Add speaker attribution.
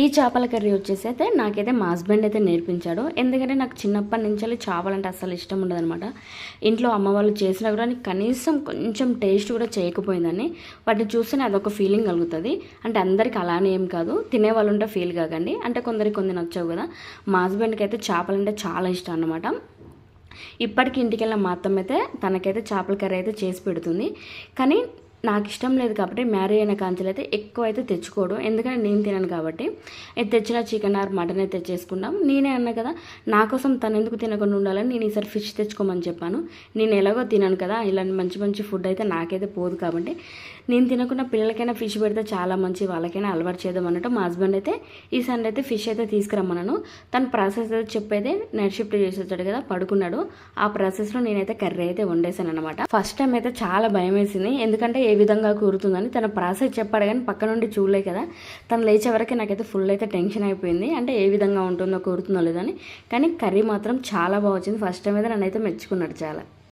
Speaker 1: ఈ చేపల కర్రీ వచ్చేసి అయితే నాకైతే మా హస్బెండ్ అయితే నేర్పించాడు. ఎందుకంటే నాకు చిన్నప్పటి నుంచి చేపలంటే అస్సలు ఇష్టం ఉండదన్నమాట. ఇంట్లో అమ్మ వాళ్ళు చేసినా కూడా కనీసం కొంచెం టేస్ట్ కూడా చేయకపోయిందని వాటిని చూస్తేనే అదొక ఫీలింగ్ కలుగుతుంది. అంటే అందరికి అలానే ఏం కాదు. తినే వాళ్ళు ఉంటే ఫీల్ కాకండి. అంటే కొందరికి కొన్ని నచ్చవు కదా. మా హస్బెండ్కి అయితే చేపలంటే చాలా ఇష్టం అనమాట ఇప్పటికి ఇంటికి వెళ్ళిన మా అత్తమ్మ అయితే తనకైతే చేపల కర్రీ అయితే చేసి పెడుతుంది. కానీ నాకు ఇష్టం లేదు కాబట్టి మ్యారీ అయిన కాంచెలు అయితే ఎక్కువ అయితే తెచ్చుకోడు. ఎందుకంటే నేను తినను కాబట్టి. అయితే తెచ్చిన చికెన్ ఆర్ మటన్ అయితే తెచ్చేసుకున్నాం నేనే అన్నా కదా నా కోసం తను ఎందుకు తినకుండా ఉండాలని నేను ఈసారి ఫిష్ తెచ్చుకోమని చెప్పాను. నేను ఎలాగో తినను కదా ఇలాంటి మంచి మంచి ఫుడ్ అయితే నాకైతే పోదు కాబట్టి. నేను తినకుండా పిల్లలకైనా ఫిష్ పెడితే చాలా మంచి వాళ్ళకైనా అలవాటు చేద్దాం అన్నట్టు మా హస్బెండ్ అయితే ఈ సండే అయితే ఫిష్ అయితే తీసుకురమ్మన్నాను. తన ప్రాసెస్ అయితే చెప్పేదే నైట్ షిఫ్ట్ చేసి కదా పడుకున్నాడు. ఆ ప్రాసెస్లో నేనైతే కర్రీ అయితే వండేసాను అనమాట ఫస్ట్ టైం అయితే చాలా భయం వేసింది ఎందుకంటే ఏ విధంగా కూరుతుందని తన ప్రాసెస్ చెప్పాడు కానీ పక్క నుండి చూడలే కదా. తను లేచే వరకు నాకైతే ఫుల్ అయితే టెన్షన్ అయిపోయింది. అంటే ఏ విధంగా ఉంటుందో కూరుతుందో లేదని కానీ కర్రీ మాత్రం చాలా బాగా వచ్చింది. ఫస్ట్ టైం అయితే నన్ను అయితే మెచ్చుకున్నాడు చాలా.